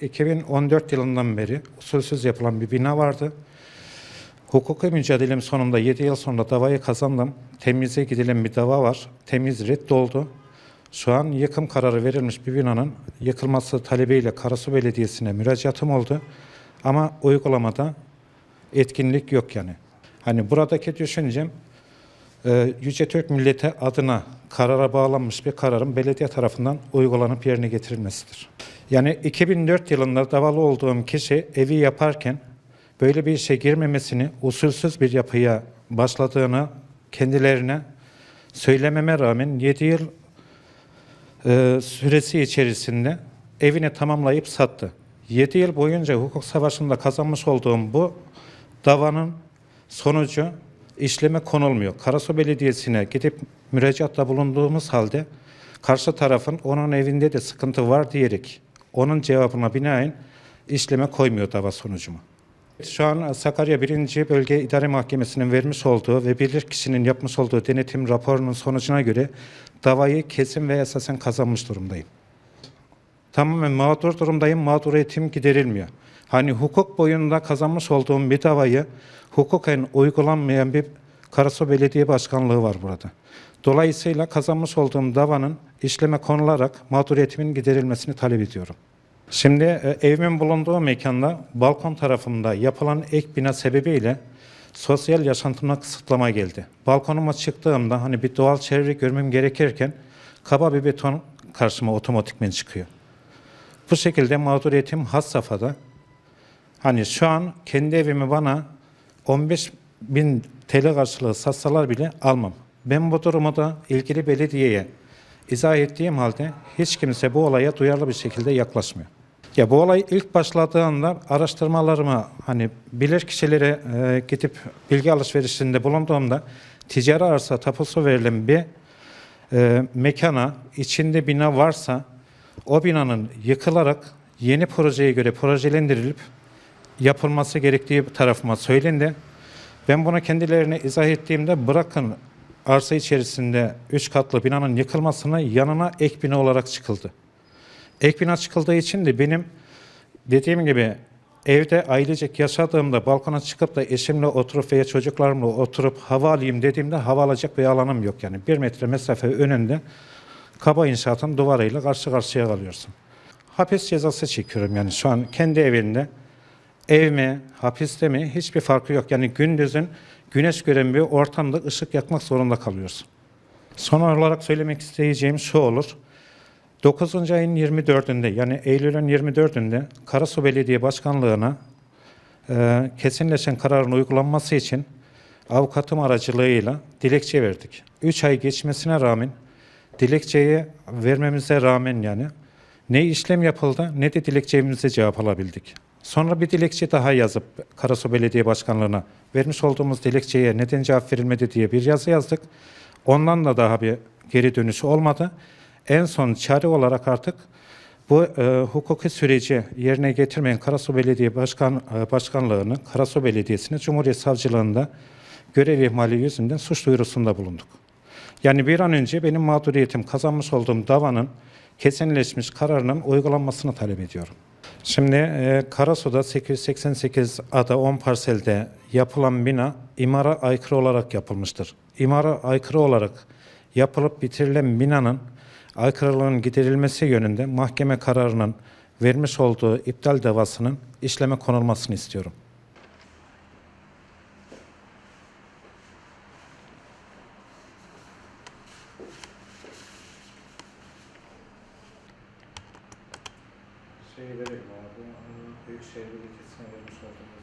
2014 yılından beri usulsüz yapılan bir bina vardı. Hukuki mücadelem sonunda 7 yıl sonra davayı kazandım. Temize gidilen bir dava var. Temiz reddoldu. Şu an yıkım kararı verilmiş bir binanın yıkılması talebiyle Karasu Belediyesi'ne müracaatım oldu. Ama uygulamada etkinlik yok yani. Hani buradaki düşüncem e, Yüce Türk milleti adına karara bağlanmış bir kararın belediye tarafından uygulanıp yerine getirilmesidir. Yani 2004 yılında davalı olduğum kişi evi yaparken böyle bir işe girmemesini, usulsüz bir yapıya başladığını kendilerine söylememe rağmen 7 yıl e, süresi içerisinde evini tamamlayıp sattı. 7 yıl boyunca hukuk savaşında kazanmış olduğum bu davanın sonucu işleme konulmuyor. Karasu Belediyesi'ne gidip müracaatta bulunduğumuz halde karşı tarafın onun evinde de sıkıntı var diyerek onun cevabına binaen işleme koymuyor dava sonucumu. Şu an Sakarya 1. Bölge İdare Mahkemesi'nin vermiş olduğu ve bilirkişinin yapmış olduğu denetim raporunun sonucuna göre davayı kesin ve esasen kazanmış durumdayım. Tamamen mağdur durumdayım, mağduriyetim giderilmiyor. Hani hukuk boyunda kazanmış olduğum bir davayı hukuken uygulanmayan bir Karasu Belediye Başkanlığı var burada. Dolayısıyla kazanmış olduğum davanın işleme konularak mağduriyetimin giderilmesini talep ediyorum. Şimdi e, evimin bulunduğu mekanda balkon tarafında yapılan ek bina sebebiyle sosyal yaşantımda kısıtlama geldi. Balkonuma çıktığımda hani bir doğal çevre görmem gerekirken kaba bir beton karşıma otomatikmen çıkıyor. Bu şekilde mağduriyetim has safhada. Hani şu an kendi evimi bana 15 bin TL karşılığı satsalar bile almam. Ben bu durumu da ilgili belediyeye izah ettiğim halde hiç kimse bu olaya duyarlı bir şekilde yaklaşmıyor. Ya bu olay ilk başladığında araştırmalarıma hani bilir kişilere e, gidip bilgi alışverişinde bulunduğumda ticari arsa tapusu verilen bir e, mekana içinde bina varsa o binanın yıkılarak yeni projeye göre projelendirilip yapılması gerektiği tarafıma söylendi. Ben bunu kendilerine izah ettiğimde bırakın arsa içerisinde üç katlı binanın yıkılmasına yanına ek bina olarak çıkıldı. Ek bina çıkıldığı için de benim dediğim gibi evde ailecek yaşadığımda balkona çıkıp da eşimle oturup veya çocuklarımla oturup hava alayım dediğimde hava alacak bir alanım yok yani. Bir metre mesafe önünde kaba inşaatın duvarıyla karşı karşıya kalıyorsun. Hapis cezası çekiyorum yani şu an kendi evinde. Ev mi, hapiste mi hiçbir farkı yok. Yani gündüzün güneş gören bir ortamda ışık yakmak zorunda kalıyorsun. Son olarak söylemek isteyeceğim şu olur. 9. ayın 24'ünde yani Eylül'ün 24'ünde Karasu Belediye Başkanlığı'na e, kesinleşen kararın uygulanması için avukatım aracılığıyla dilekçe verdik. 3 ay geçmesine rağmen dilekçeyi vermemize rağmen yani ne işlem yapıldı ne de dilekçemize cevap alabildik. Sonra bir dilekçe daha yazıp Karasu Belediye Başkanlığı'na vermiş olduğumuz dilekçeye neden cevap verilmedi diye bir yazı yazdık. Ondan da daha bir geri dönüşü olmadı. En son çare olarak artık bu e, hukuki süreci yerine getirmeyen Karasu Belediye Başkan e, Başkanlığı'nı Karasu Belediyesi'ne Cumhuriyet Savcılığında görev ihmali yüzünden suç duyurusunda bulunduk. Yani bir an önce benim mağduriyetim kazanmış olduğum davanın kesinleşmiş kararının uygulanmasını talep ediyorum. Şimdi e, Karasu'da 888 ada 10 parselde yapılan bina imara aykırı olarak yapılmıştır. İmara aykırı olarak yapılıp bitirilen binanın aykırılığın giderilmesi yönünde mahkeme kararının vermiş olduğu iptal davasının işleme konulmasını istiyorum. Şey verelim abi, Büyükşehir Belediyesi'ne vermiş olduğumuz